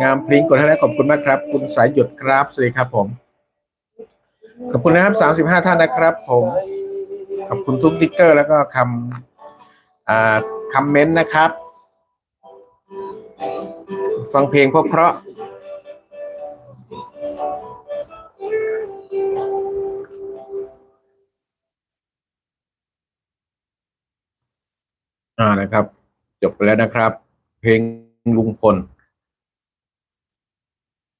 งามพลิ้งก์กดให้แล้วขอบคุณมากครับ คุณสายหยุดครับสวัสดีครับผม ขอบคุณนะครับสามสิบห้าท่านนะครับ ผม ขอบคุณทุกติ๊กเกอร์แล้วก็คำอ่าคอมเมนต์นะครับ ฟังเพลงเพราะเพราะอ่านะครับ จบไปแล้วนะครับ เพลงลุงพล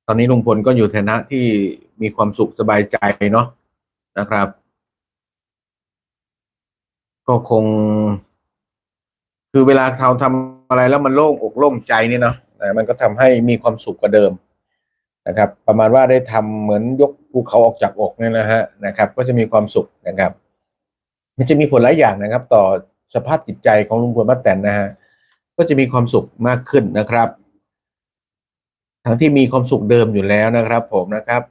ตอนนี้ลุงพลก็อยู่ฐานะที่มีความสุขสบายใจเนาะนะครับ ก็คง คือเวลาเราทำอะไรแล้วมันโล่งอกโล่งใจนี่เนาะมันก็ทำให้มีความสุขกว่าเดิมนะครับ ประมาณว่าได้ทำเหมือนยกภูเขาออกจากอกเนี่ยนะฮะนะครับ ก็จะมีความสุขนะครับ มันจะมีผลหลายอย่างนะครับ ต่อสภาพจิตใจของลุงพลป้าแตนนะฮะก็จะมีความสุขมากขึ้นนะครับ ทั้งที่มีความสุขเดิมอยู่แล้วนะครับผมนะครับ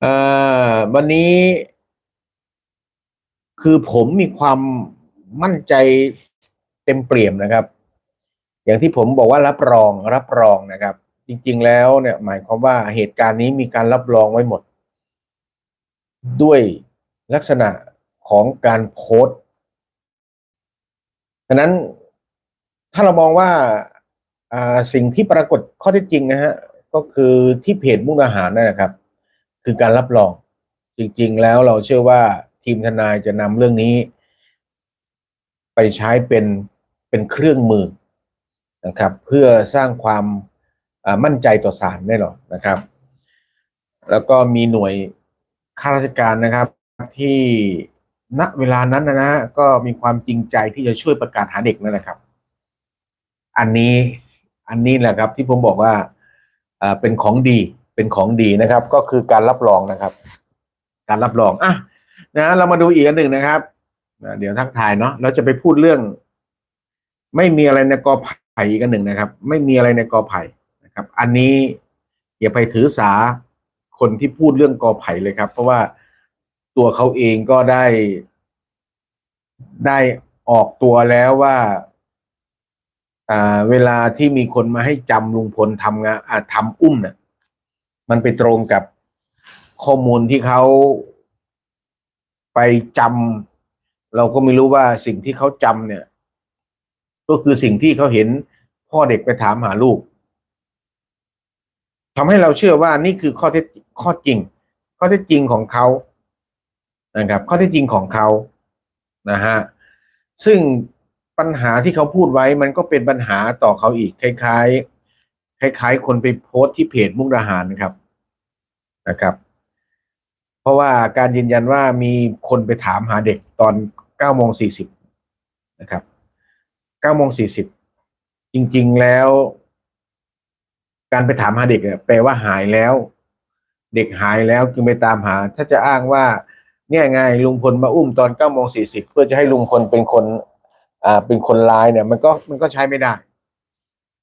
เอ่อวันนี้ คือผมมีความมั่นใจเต็มเปี่ยมนะครับ อย่างที่ผมบอกว่ารับรองรับรองนะครับ จริง ๆ แล้วเนี่ย หมายความว่าเหตุการณ์นี้มีการรับรองไว้หมด ด้วยลักษณะของการโพสต์ฉะนั้นถ้าเรามองว่าอ่า สิ่งที่ปรากฏข้อเท็จจริงนะฮะก็คือที่เพจมุกดาหารนั่นนะครับ คือการรับรอง จริง ๆ แล้วเราเชื่อว่าทีมทนายจะนำเรื่องนี้ ไปใช้เป็นเป็นเครื่องมือนะครับ เพื่อสร้างความมั่นใจต่อศาลแน่นอนนะครับ แล้วก็มีหน่วยข้าราชการนะครับ ที่ณเวลานั้นนะฮะก็มีความจริงใจที่จะช่วยประกาศหาเด็กนั่นแหละครับ อันนี้ อันนี้แหละครับ ที่ผมบอกว่าเป็นของดีเป็นของดีนะครับ ก็คือการรับรองนะครับ การรับรองอะนะเรามาดูอีกอันหนึ่งนะครับเดี๋ยวทักทายเนาะเราจะไปพูดเรื่อง ไม่มีอะไรในกอไผ่อีกอันหนึ่งนะครับ ไม่มีอะไรในกอไผ่นะครับ อันนี้อย่าไปถือสาคนที่พูดเรื่องกอไผ่เลยครับ เพราะว่าตัวเขาเองก็ได้ได้ออกตัวแล้วว่าอ่า เวลาที่มีคนมาให้จำลุงพลทำงานทำอุ้มเนี่ยมันไปตรงกับข้อมูลที่เขาไปจำเราก็ไม่รู้ว่าสิ่งที่เขาจำเนี่ย ก็คือสิ่งที่เขาเห็นพ่อเด็กไปถามหาลูกทำให้เราเชื่อว่านี่คือข้อเท็จข้อจริง ข้อเท็จจริงของเขานะครับ ข้อเท็จจริงของเขานะฮะซึ่ง ปัญหาที่เขาพูดไว้มันก็เป็นปัญหาต่อเขาอีกคล้ายๆ คล้าย ๆ คนไปโพสต์ที่เพจมุกดาหารนะครับนะครับ เพราะว่าการยืนยันว่ามีคนไปถามหาเด็กตอน9โมง40นะครับ9โมง40จริง ๆแล้ว การไปถามหาเด็กเนี่ยแปลว่าหายแล้ว เด็กหายแล้วจึงไปตามหา ถ้าจะอ้างว่า เนี่ยไงลุงพลมาอุ้มตอน9โมง40เพื่อจะให้ลุงพลเป็นคน อ่าเป็นคนร้ายเนี่ย มันก็มันก็ใช้ไม่ได้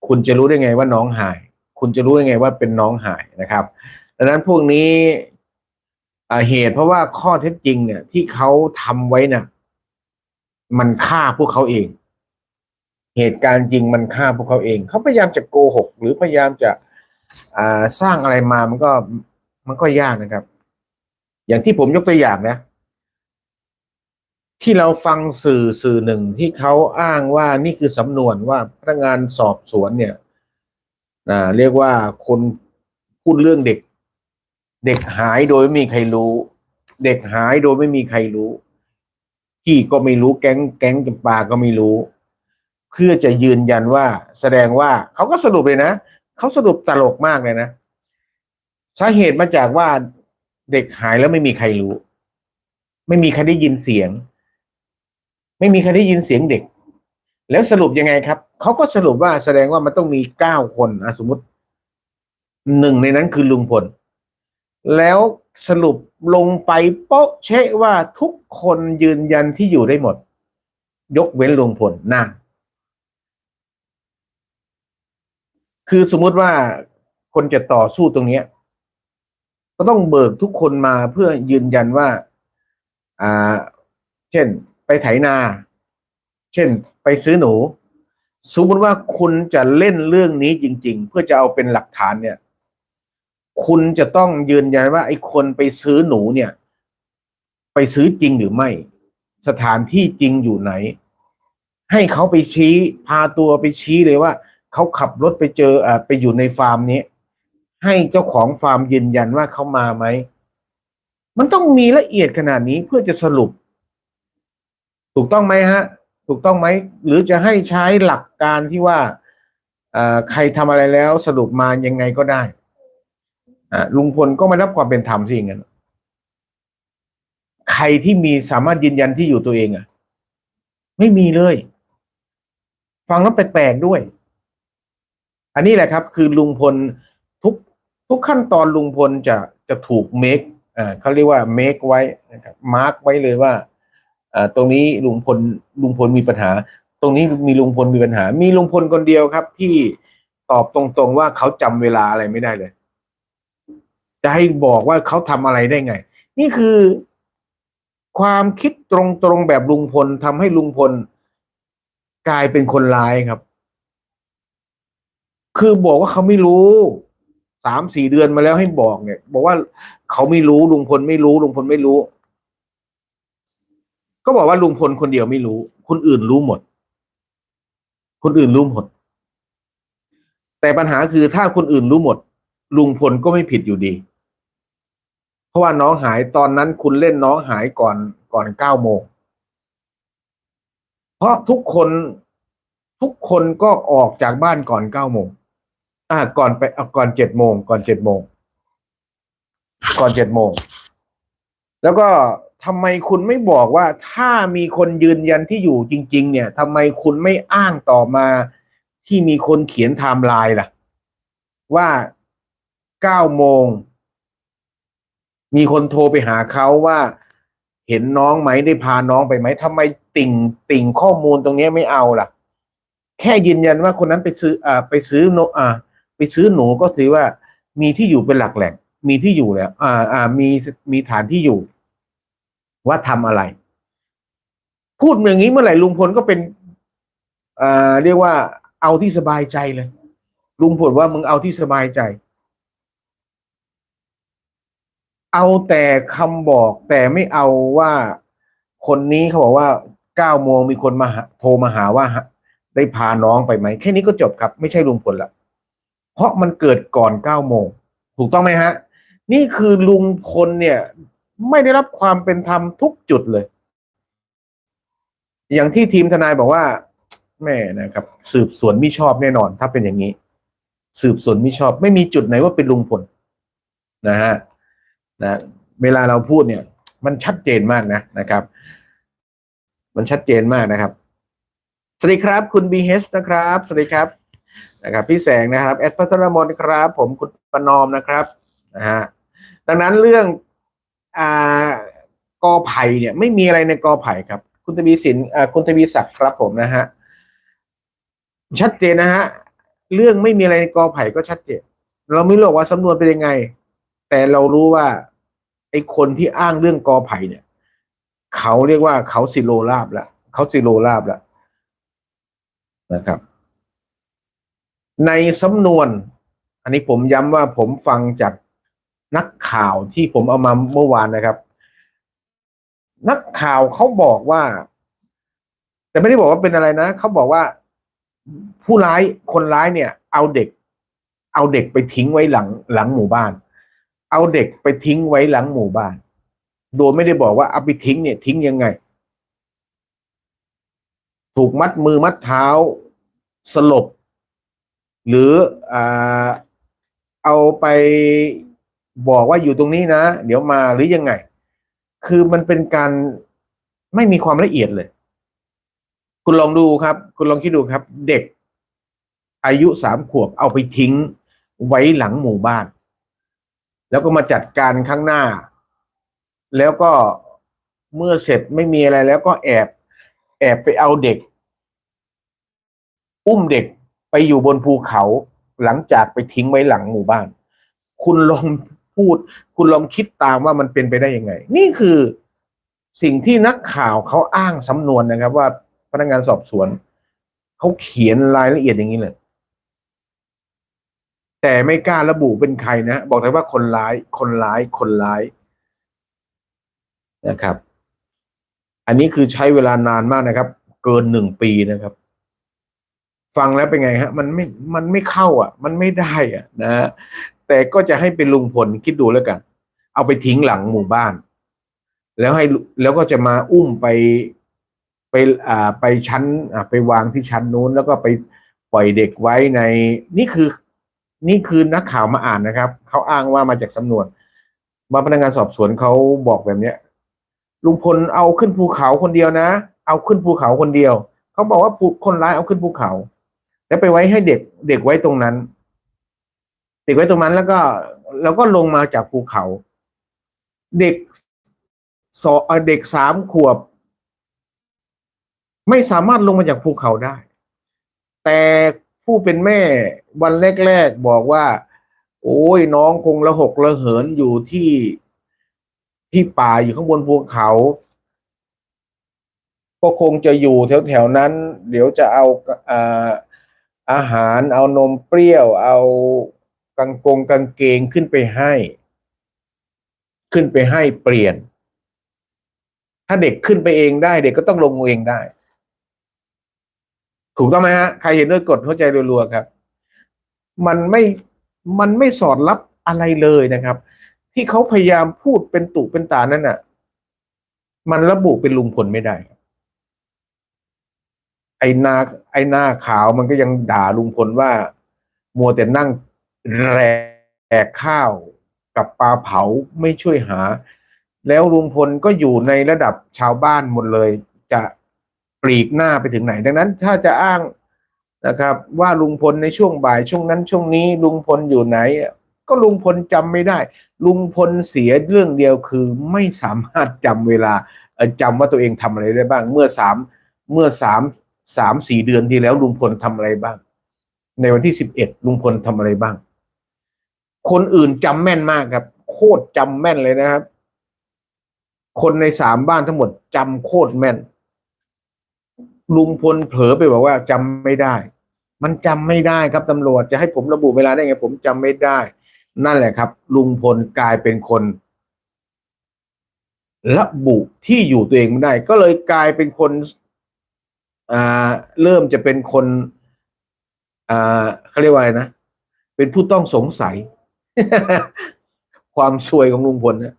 คุณจะรู้ได้ไงว่าน้องหาย คุณจะรู้ได้ไงว่าเป็นน้องหายนะครับ ดังนั้นพวกนี้เหตุเพราะว่าข้อเท็จจริงเนี่ยที่เขาทำไว้น่ะมันฆ่าพวกเขาเอง เหตุการณ์จริงมันฆ่าพวกเขาเอง เขาพยายามจะโกหก หรือพยายามจะอ่าสร้างอะไรมามันก็มันก็ยากนะครับ อย่างที่ผมยกตัวอย่างนะ ที่เราฟังสื่อสื่อหนึ่งที่เขาอ้างว่านี่คือสำนวนว่าพนักงานสอบสวนเนี่ยอ่าเรียกว่าคนพูดเรื่องเด็ก เด็กหายโดยไม่มีใครรู้ เด็กหายโดยไม่มีใครรู้พี่ก็ไม่รู้แก๊งแก๊งจำปาก็ไม่รู้ เพื่อจะยืนยันว่า แสดงว่าเขาก็สรุปเลยนะเขาสรุปตลกมากเลยนะสาเหตุมาจากว่าเด็กหายแล้วไม่มีใครรู้ ไม่มีใครได้ยินเสียง ไม่มีใครได้ยินเสียงเด็ก แล้วสรุปยังไงครับ เขาก็สรุปว่าแสดงว่ามันต้องมีเก้าคนอสมมติหนึ่งในนั้นคือลุงพล แล้วสรุปลงไปโป๊ะเชะว่าทุกคนยืนยันที่อยู่ได้หมด ยกเว้นลุงพลนั่นคือสมมุติว่าคนจะต่อสู้ตรงนี้ก็ต้องเบิกทุกคนมาเพื่อยืนยันว่า อ่า เช่น ไปไถนา เช่นไปซื้อหนู สมมติว่าคุณจะเล่นเรื่องนี้จริง ๆ เพื่อจะเอาเป็นหลักฐานเนี่ย คุณจะต้องยืนยันว่าไอ้คนไปซื้อหนูเนี่ย ไปซื้อจริงหรือไม่ สถานที่จริงอยู่ไหน ให้เขาไปชี้พาตัวไปชี้เลยว่าเขาขับรถไปเจออ่าไปอยู่ในฟาร์มนี้ ให้เจ้าของฟาร์มยืนยันว่าเขามาไหมมันต้องมีละเอียดขนาดนี้เพื่อจะสรุป ถูกต้องไหมฮะ ถูกต้องไหม หรือจะให้ใช้หลักการที่ว่าใครทำอะไรแล้วสรุปมายังไงก็ได้ลุงพลก็ไม่รับความเป็นธรรมสิอย่างนั้นใครที่มีสามารถยืนยันที่อยู่ตัวเองอะไม่มีเลย ฟังแล้วแปลกๆด้วย อันนี้แหละครับ คือลุงพลทุกทุกขั้นตอนลุงพลจะจะถูกเมคเขาเรียกว่าเมคไว้นะครับมาร์กไว้เลยว่า ตรงนี้ลุงพลลุงพลมีปัญหา ตรงนี้มีลุงพลมีปัญหา มีลุงพลคนเดียวครับ ที่ตอบตรงๆว่าเขาจำเวลาอะไรไม่ได้เลย จะให้บอกว่าเขาทำอะไรได้ไง นี่คือความคิดตรงๆแบบลุงพลทำให้ลุงพลกลายเป็นคนร้ายครับ คือบอกว่าเขาไม่รู้สามสี่เดือนมาแล้วให้บอกเนี่ย บอกว่าเขาไม่รู้ลุงพลไม่รู้ลุงพลไม่รู้ ก็บอกว่าลุงพลคนเดียวไม่รู้ คนอื่นรู้หมด คนอื่นรู้หมด แต่ปัญหาคือถ้าคนอื่นรู้หมด ลุงพลก็ไม่ผิดอยู่ดี เพราะว่าน้องหายตอนนั้นคุณเล่นน้องหายก่อนก่อนเก้าโมง เพราะทุกคนทุกคนก็ออกจากบ้านก่อนเก้าโมง อ่า ก่อนไปก่อนเจ็ดโมง ก่อนเจ็ดโมง ก่อนเจ็ดโมง แล้วก็ ทำไมคุณไม่บอกว่าถ้ามีคนยืนยันที่อยู่จริง ๆ เนี่ยทำไมคุณไม่อ้างต่อมาที่มีคนเขียนไทม์ไลน์ล่ะ ว่าเก้าโมง มีคนโทรไปหาเขาว่าเห็นน้องไหมได้พาน้องไปไหมทำไมติ่งติ่งข้อมูลตรงนี้ไม่เอาล่ะ แค่ยืนยันว่าคนนั้นไปซื้ออ่าไปซื้อโนอ่า ไปซื้อหนูก็ถือว่ามีที่อยู่เป็นหลักแหล่งมีที่อยู่แล้ว อ่าอ่ามีมีฐานที่อยู่ ว่าทำอะไร พูดอย่างนี้เมื่อไหร่ลุงพลก็เป็นอ่าเรียกว่า เอาที่สบายใจเลย ลุงพลว่ามึงเอาที่สบายใจ เอาแต่คำบอกแต่ไม่เอาว่าคนนี้เขาบอกว่าเก้าโมงมีคนมาหาโทรมาหาว่าได้พาน้องไปไหมแค่นี้ก็จบครับ ไม่ใช่ลุงพลละเพราะมันเกิดก่อนเก้าโมงถูกต้องไหมฮะ นี่คือลุงพลเนี่ย ไม่ได้รับความเป็นธรรมทุกจุดเลย อย่างที่ทีมทนายบอกว่า แม่นะครับ สืบสวนไม่ชอบแน่นอน ถ้าเป็นอย่างนี้ สืบสวนไม่ชอบ ไม่มีจุดไหนว่าเป็นลุงพลนะฮะนะเวลาเราพูดเนี่ย มันชัดเจนมากนะนะครับ มันชัดเจนมากนะครับสวัสดีครับ คุณบีเฮสนะครับสวัสดีครับนะครับ พี่แสงนะครับแอดพัทรมนครับ ผมคุณประนอมนะครับนะฮะดังนั้นเรื่อง อ่ากอไผ่เนี่ย ไม่มีอะไรในกอไผ่ครับ คุณทวีสินอ่าคุณทวีศักดิ์ครับผมนะฮะชัดเจนนะฮะเรื่องไม่มีอะไรในกอไผ่ก็ชัดเจน เราไม่รู้ว่าสำนวนเป็นยังไง แต่เรารู้ว่าไอ้คนที่อ้างเรื่องกอไผ่เนี่ย เขาเรียกว่าเขาสิโลลาบแล้วเขาสิโลลาบแล้วนะครับ ในสำนวน อันนี้ผมย้ำว่าผมฟังจาก นักข่าวที่ผมเอามาเมื่อวานนะครับ นักข่าวเขาบอกว่า แต่ไม่ได้บอกว่าเป็นอะไรนะเขาบอกว่าผู้ร้ายคนร้ายเนี่ย เอาเด็ก เอาเด็กไปทิ้งไว้หลัง หลังหมู่บ้าน เอาเด็กไปทิ้งไว้หลังหมู่บ้าน โดยไม่ได้บอกว่าเอาไปทิ้งเนี่ย ทิ้งยังไง ถูกมัดมือมัดเท้าสลบ หรืออ่าเอาไป บอกว่าอยู่ตรงนี้นะ เดี๋ยวมาหรือยังไง คือมันเป็นการไม่มีความละเอียดเลย คุณลองดูครับ คุณลองคิดดูครับ เด็ก อายุสามขวบเอาไปทิ้งไว้หลังหมู่บ้าน แล้วก็มาจัดการข้างหน้า แล้วก็เมื่อเสร็จไม่มีอะไรแล้วก็แอบ แอบไปเอาเด็ก อุ้มเด็กไปอยู่บนภูเขาหลังจากไปทิ้งไว้หลังหมู่บ้าน คุณลอง พูด คุณลองคิดตามว่ามันเป็นไปได้ยังไง นี่คือสิ่งที่นักข่าวเขาอ้างสำนวนนะครับ ว่าพนักงานสอบสวนเขาเขียนรายละเอียดอย่างนี้เลยแต่ไม่กล้าระบุเป็นใครนะ บอกแต่ว่าคนร้าย คนร้าย คนร้ายนะครับ อันนี้คือใช้เวลานานมากนะครับ เกินหนึ่งปีนะครับ ฟังแล้วเป็นไงฮะ มันไม่ มันไม่เข้าอะ มันไม่ได้อะ นะฮะ แต่ก็จะให้เป็นลุงพลคิดดูแล้วกัน เอาไปทิ้งหลังหมู่บ้าน แล้วให้แล้วก็จะมาอุ้มไปไปอ่าไปชั้นอ่าไปวางที่ชั้นนู้น แล้วก็ไปปล่อยเด็กไว้ในนี่คือ นี่คือนักข่าวมาอ่านนะครับเขาอ้างว่ามาจากสำนวนว่าพนักงานสอบสวนเขาบอกแบบเนี้ยลุงพลเอาขึ้นภูเขาคนเดียวนะ เอาขึ้นภูเขาคนเดียว เขาบอกว่าคนร้ายเอาขึ้นภูเขา แล้วไปไว้ให้เด็กเด็กไว้ตรงนั้น เด็กไว้ตรงนั้นแล้วก็แล้วก็ลงมาจากภูเขา เด็กสอเอ่อเด็กสามขวบ ไม่สามารถลงมาจากภูเขาได้ แต่ผู้เป็นแม่วันแรกๆบอกว่า โอ้ยน้องคงละหกละเหินอยู่ที่ที่ป่าอยู่ข้างบนภูเขาก็คงจะอยู่แถวๆนั้น เดี๋ยวจะเอาอาอาหารเอานมเปรี้ยวเอา กางกงกางเกงขึ้นไปให้ ขึ้นไปให้เปลี่ยน ถ้าเด็กขึ้นไปเองได้ เด็กก็ต้องลงเองได้ ถูกต้องไหมฮะใครเห็นด้วยกดเข้าใจรัวๆครับ มันไม่มันไม่สอดรับอะไรเลยนะครับ ที่เขาพยายามพูดเป็นตุเป็นตานั่นน่ะ มันระบุเป็นลุงพลไม่ได้ไอ้หนาไอ้หน้าขาวมันก็ยังด่าลุงพลว่า มัวแต่นั่ง แรกข้าวกับปลาเผาไม่ช่วยหา แล้วลุงพลก็อยู่ในระดับชาวบ้านหมดเลย จะปลีกหน้าไปถึงไหน ดังนั้นถ้าจะอ้างนะครับ ว่าลุงพลในช่วงบ่ายช่วงนั้นช่วงนี้ลุงพลอยู่ไหน ก็ลุงพลจำไม่ได้ ลุงพลเสียเรื่องเดียวคือไม่สามารถจำเวลาเอ่อจำว่าตัวเองทำอะไรได้บ้าง เมื่อสามเมื่อสามสามสี่เดือนที่แล้วลุงพลทำอะไรบ้าง ในวันที่สิบเอ็ดลุงพลทำอะไรบ้าง คนอื่นจำแม่นมากครับ โคตรจำแม่นเลยนะครับ คนในสามบ้านทั้งหมดจำโคตรแม่น ลุงพลเผลอไปบอกว่าจำไม่ได้ มันจำไม่ได้ครับตำรวจจะให้ผมระบุเวลาได้ไง ผมจำไม่ได้ นั่นแหละครับ ลุงพลกลายเป็นคนระบุที่อยู่ตัวเองไม่ได้ ก็เลยกลายเป็นคนเริ่มจะเป็นคนเขาเรียกว่าอะไรนะ เป็นผู้ต้องสงสัย ความซวยของลุงพลเนะ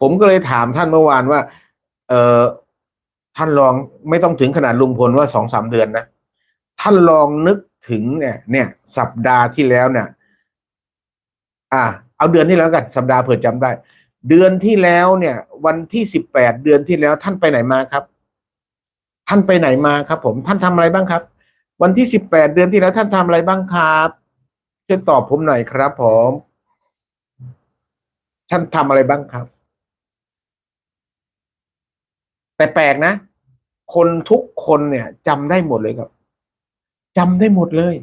ผมก็เลยถามท่านเมื่อวานว่า เออท่านลองไม่ต้องถึงขนาดลุงพลว่าสองสามเดือนนะท่านลองนึกถึงเนี่ย เนี่ย สัปดาห์ที่แล้วเนี่ย อ่า เอาเดือนที่แล้วกัน สัปดาห์เผื่อจำได้ เดือนที่แล้วเนี่ย วันที่สิบแปดเดือนที่แล้ว ท่านไปไหนมาครับ ท่านไปไหนมาครับ ผม ท่านทำอะไรบ้างครับ วันที่สิบแปดเดือนที่แล้ว ท่านทำอะไรบ้างครับ ช่วยตอบผมหน่อยครับผมท่านทำอะไรบ้างครับ แต่แปลกนะ คนทุกคนเนี่ยจำได้หมดเลยครับจำได้หมดเลย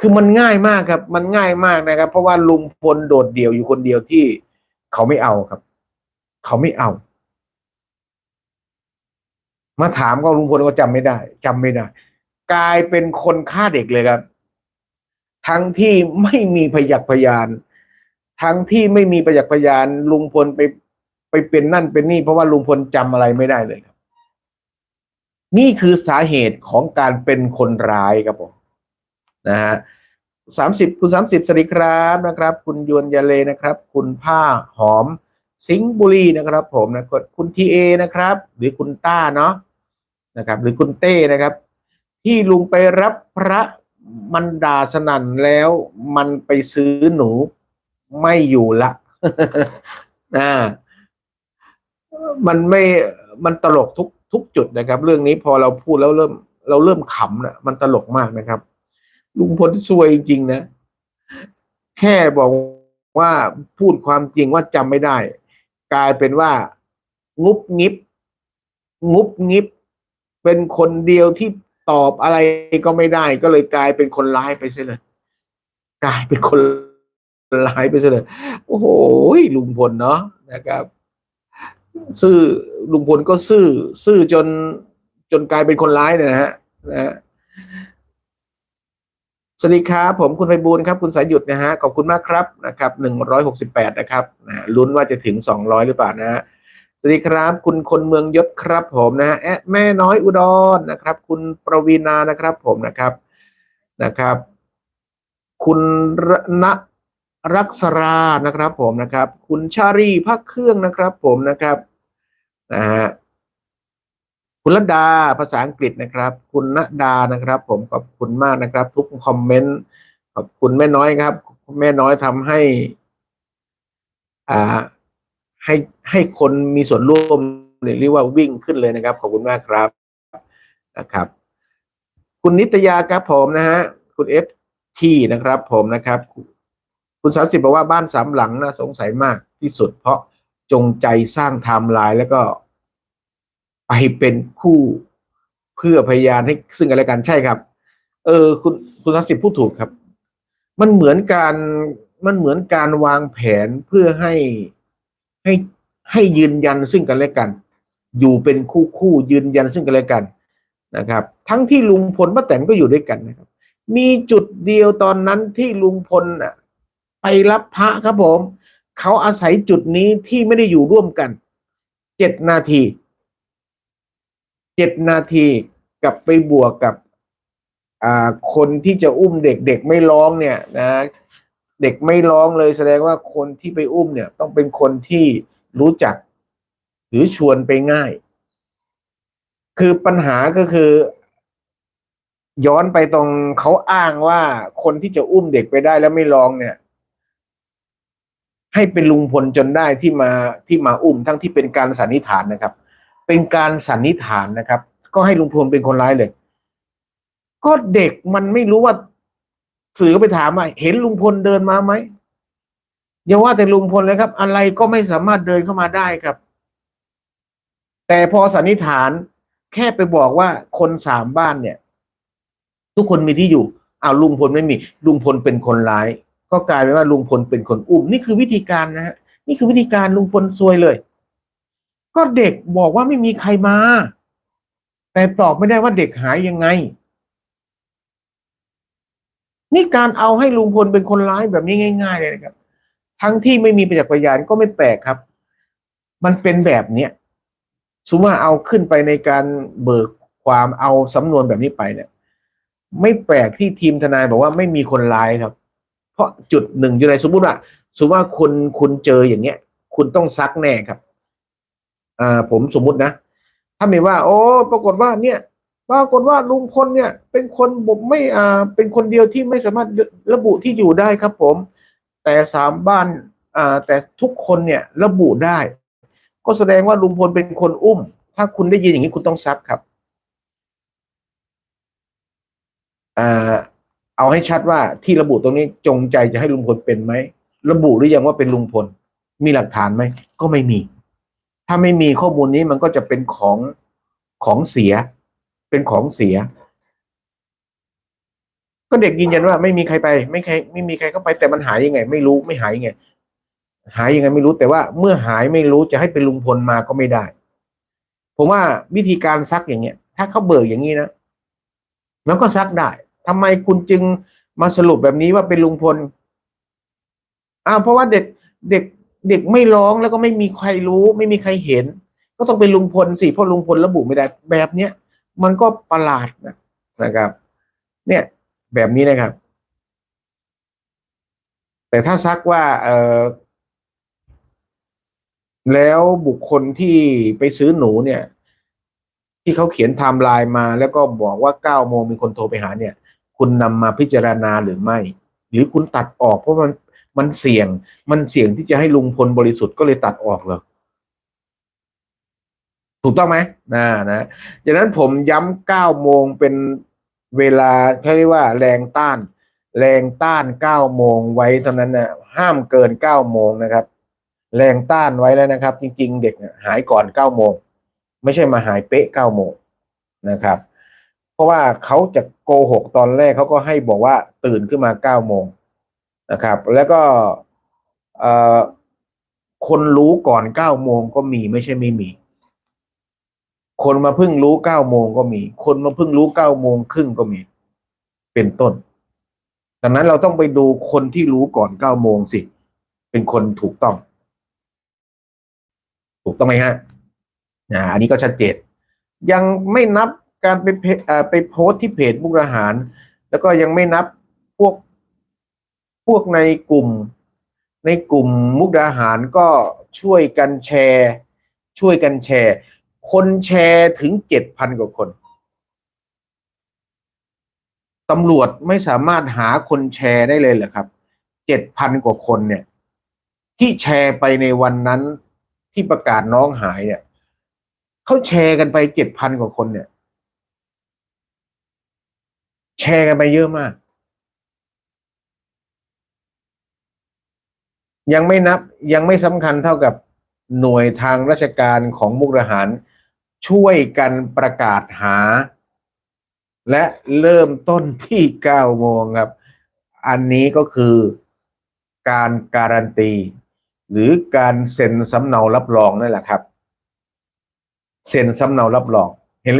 คือมันง่ายมากครับ มันง่ายมากนะครับ เพราะว่าลุงพลโดดเดี่ยวอยู่คนเดียวที่เขาไม่เอาครับ เขาไม่เอา มาถามก็ลุงพลก็จำไม่ได้จำไม่ได้ กลายเป็นคนฆ่าเด็กเลยครับ ทั้งที่ไม่มีพยักพยาน ทั้งที่ไม่มีพยักพยานลุงพลไปไปเป็นนั่นเป็นนี่ เพราะว่าลุงพลจำอะไรไม่ได้เลยครับ นี่คือสาเหตุของการเป็นคนร้ายครับผมนะฮะสามสิบคุณสามสิบสวัสดีครับนะครับ คุณยวนยาเลนะครับ คุณผ้าหอมสิงห์บุรีนะครับ ผมนะคุณทีเอนะครับ หรือคุณต้าเนาะนะครับ หรือคุณเต้นะครับ ที่ลุงไปรับพระ มันด่าสนั่นแล้วมันไปซื้อหนูไม่อยู่ละอ่ามันไม่มันตลกทุกทุกจุดนะครับ เรื่องนี้พอเราพูดแล้วเริ่ม เราเริ่มขำนะมันตลกมากนะครับ ลุงพลซวยจริงๆนะ แค่บอกว่าพูดความจริงว่าจำไม่ได้ กลายเป็นว่า งุบงิบ งุบงิบ เป็นคนเดียวที่ ตอบอะไรก็ไม่ได้ ก็เลยกลายเป็นคนร้ายไปเสียเลยกลายเป็นคนร้ายไปเสียเลยโอ้โหลุงพลเนาะนะครับซื่อลุงพลก็ซื่อ ซื่อจนจนกลายเป็นคนร้ายเนี่ยนะฮะนะฮะสวัสดีครับผมคุณไพบูลครับ คุณสายหยุดนะฮะขอบคุณมากครับนะครับหนึ่งร้อยหกสิบแปดนะครับนะลุ้นว่าจะถึงสองร้อยหรือเปล่านะฮะ สวัสดีครับ คุณคนเมืองยศครับผมนะฮะแม่น้อยอุดรนะครับ คุณประวีนานะครับผมนะครับนะครับ คุณรณรักษรานะครับผมนะครับ คุณชารีพักเครื่องนะครับผมนะครับนะฮะคุณรัดาภาษาอังกฤษนะครับ คุณณดานะครับ ผมขอบคุณมากนะครับ ทุกคอมเมนต์ขอบคุณแม่น้อยครับ แม่น้อยทำให้ อ่า ให้ให้คนมีส่วนร่วมเนี่ยเรียกว่าวิ่งขึ้นเลยนะครับ ขอบคุณมากครับนะครับ คุณนิตยาครับผมนะฮะคุณเอฟทีนะครับ ผมนะครับ คุณสาสิบบอกว่าบ้านสามหลังน่าสงสัยมากที่สุด เพราะจงใจสร้างไทม์ไลน์แล้วก็ไปเป็นคู่เพื่อพยานให้ซึ่งกันและกันใช่ครับ เออ คุณคุณสาสิบพูดถูกครับ มันเหมือนการมันเหมือนการวางแผนเพื่อให้ ให้ให้ยืนยันซึ่งกันและกัน อยู่เป็นคู่คู่ยืนยันซึ่งกันและกันนะครับ ทั้งที่ลุงพลป้าแตนก็อยู่ด้วยกันนะครับ มีจุดเดียวตอนนั้นที่ลุงพลน่ะไปรับพระครับผม เขาอาศัยจุดนี้ที่ไม่ได้อยู่ร่วมกันเจ็ดนาทีเจ็ดนาทีกับไปบวกกับอ่าคนที่จะอุ้มเด็กเด็กไม่ร้องเนี่ยนะ เด็กไม่ร้องเลยแสดงว่าคนที่ไปอุ้มเนี่ย ต้องเป็นคนที่รู้จัก หรือชวนไปง่าย คือปัญหาก็คือ ย้อนไปตรงเขาอ้างว่าคนที่จะอุ้มเด็กไปได้แล้วไม่ร้องเนี่ย ให้เป็นลุงพลจนได้ที่มาที่มาอุ้มทั้งที่เป็นการสันนิษฐานนะครับ เป็นการสันนิษฐานนะครับ ก็ให้ลุงพลเป็นคนร้ายเลย ก็เด็กมันไม่รู้ว่า สื่อไปถามว่าเห็นลุงพลเดินมาไหมอย่าว่าแต่ลุงพลเลยครับ อะไรก็ไม่สามารถเดินเข้ามาได้ครับ แต่พอสันนิษฐานแค่ไปบอกว่าคนสามบ้านเนี่ย ทุกคนมีที่อยู่อ้าวลุงพลไม่มี ลุงพลเป็นคนร้าย ก็กลายเป็นว่าลุงพลเป็นคนอุ้มนี่คือวิธีการนะฮะนี่คือวิธีการลุงพลซวยเลย ก็เด็กบอกว่าไม่มีใครมา แต่ตอบไม่ได้ว่าเด็กหายยังไง นี่การเอาให้ลุงพลเป็นคนร้ายแบบนี้ง่าย ๆ เลยนะครับ ทั้งที่ไม่มีประจักษ์พยานก็ไม่แปลกครับ มันเป็นแบบเนี้ยสมมติว่าเอาขึ้นไปในการเบิกความเอาสำนวนแบบนี้ไปเนี่ย ไม่แปลกที่ทีมทนายบอกว่าไม่มีคนร้ายครับ เพราะจุดหนึ่งอยู่ในสมมุติว่าสมมติว่าคุณคุณเจออย่างเงี้ย คุณต้องซักแน่ครับ อ่าผมสมมุตินะ ถ้าไม่ว่า โอ้ ปรากฏว่าเนี่ย ปรากฏว่าลุงพลเนี่ย เป็นคนผมไม่อ่าเป็นคนเดียวที่ไม่สามารถระบุที่อยู่ได้ครับผม แต่สามบ้านอ่าแต่ทุกคนเนี่ยระบุได้ ก็แสดงว่าลุงพลเป็นคนอุ้ม ถ้าคุณได้ยินอย่างนี้คุณต้องซักครับอ่าเอาให้ชัดว่าที่ระบุตรงนี้จงใจจะให้ลุงพลเป็นไหมระบุหรือยังว่าเป็นลุงพล มีหลักฐานไหมก็ไม่มี ถ้าไม่มีข้อมูลนี้มันก็จะเป็นของของเสีย เป็นของเสีย ก็เด็กยืนยันว่าไม่มีใครไป ไม่ใครไม่มีใครเข้าไปแต่มันหายยังไง ไม่รู้ไม่หายยังไง หายยังไงไม่รู้แต่ว่าเมื่อหายไม่รู้จะให้เป็นลุงพลมาก็ไม่ได้ ผมว่าวิธีการซักอย่างเงี้ย ถ้าเขาเบิกอย่างนี้นะมันก็ซักได้ทำไมคุณจึงมาสรุปแบบนี้ว่าเป็นลุงพลอ้าวเพราะว่าเด็กเด็กเด็กไม่ร้องแล้วก็ไม่มีใครรู้ ไม่มีใครเห็น ก็ต้องเป็นลุงพลสิเพราะลุงพลระบุไม่ได้แบบเนี้ย มันก็ประหลาดนะนะครับ เนี่ย แบบนี้นะครับ แต่ถ้าซักว่าเออแล้วบุคคลที่ไปซื้อหนูเนี่ย ที่เขาเขียนไทม์ไลน์มา แล้วก็บอกว่าเก้าโมงมีคนโทรไปหาเนี่ย คุณนำมาพิจารณาหรือไม่ หรือคุณตัดออกเพราะมันมันเสี่ยง มันเสี่ยงที่จะให้ลุงพลบริสุทธิ์ก็เลยตัดออกเหรอ ถูกต้องไหมนะนะดังนั้นผมย้ำเก้าโมงเป็นเวลาเขาเรียกว่าแรงต้าน แรงต้านเก้าโมงไว้เท่านั้นนะห้ามเกินเก้าโมงนะครับ แรงต้านไว้แล้วนะครับ จริง ๆ เด็กหายก่อนเก้าโมงไม่ใช่มาหายเป๊ะเก้าโมงนะครับ เพราะว่าเขาจะโกหกตอนแรกเขาก็ให้บอกว่าตื่นขึ้นมาเก้าโมงนะครับ แล้วก็คนรู้ก่อนเก้าโมงก็มีไม่ใช่ไม่มี คนมาเพิ่งรู้เก้าโมงก็มี คนมาเพิ่งรู้เก้าโมงครึ่งก็มี เป็นต้น ดังนั้นเราต้องไปดูคนที่รู้ก่อนเก้าโมงสิ เป็นคนถูกต้อง ถูกต้องไหมฮะอ่าอันนี้ก็ชัดเจนยังไม่นับการไปเพไปโพสที่เพจมุกอาหาร แล้วก็ยังไม่นับพวกพวกในกลุ่ม ในกลุ่มมุกดาหารก็ช่วยกันแชร์ ช่วยกันแชร์ คนแชร์ถึงเจ็ดพันกว่าคนตำรวจไม่สามารถหาคนแชร์ได้เลยเหรอครับเจ็ดพันกว่าคนเนี่ย ที่แชร์ไปในวันนั้นที่ประกาศน้องหายเนี่ยเขาแชร์กันไปเจ็ดพันกว่าคนเนี่ย แชร์กันไปเยอะมาก ยังไม่นับยังไม่สำคัญเท่ากับหน่วยทางราชการของมุกดาหาร ช่วยกันประกาศหา และเริ่มต้นที่เก้าโมงครับ อันนี้ก็คือการการันตี หรือการเซ็นสำเนารับรองนั่นแหละครับ เซ็นสำเนารับรอง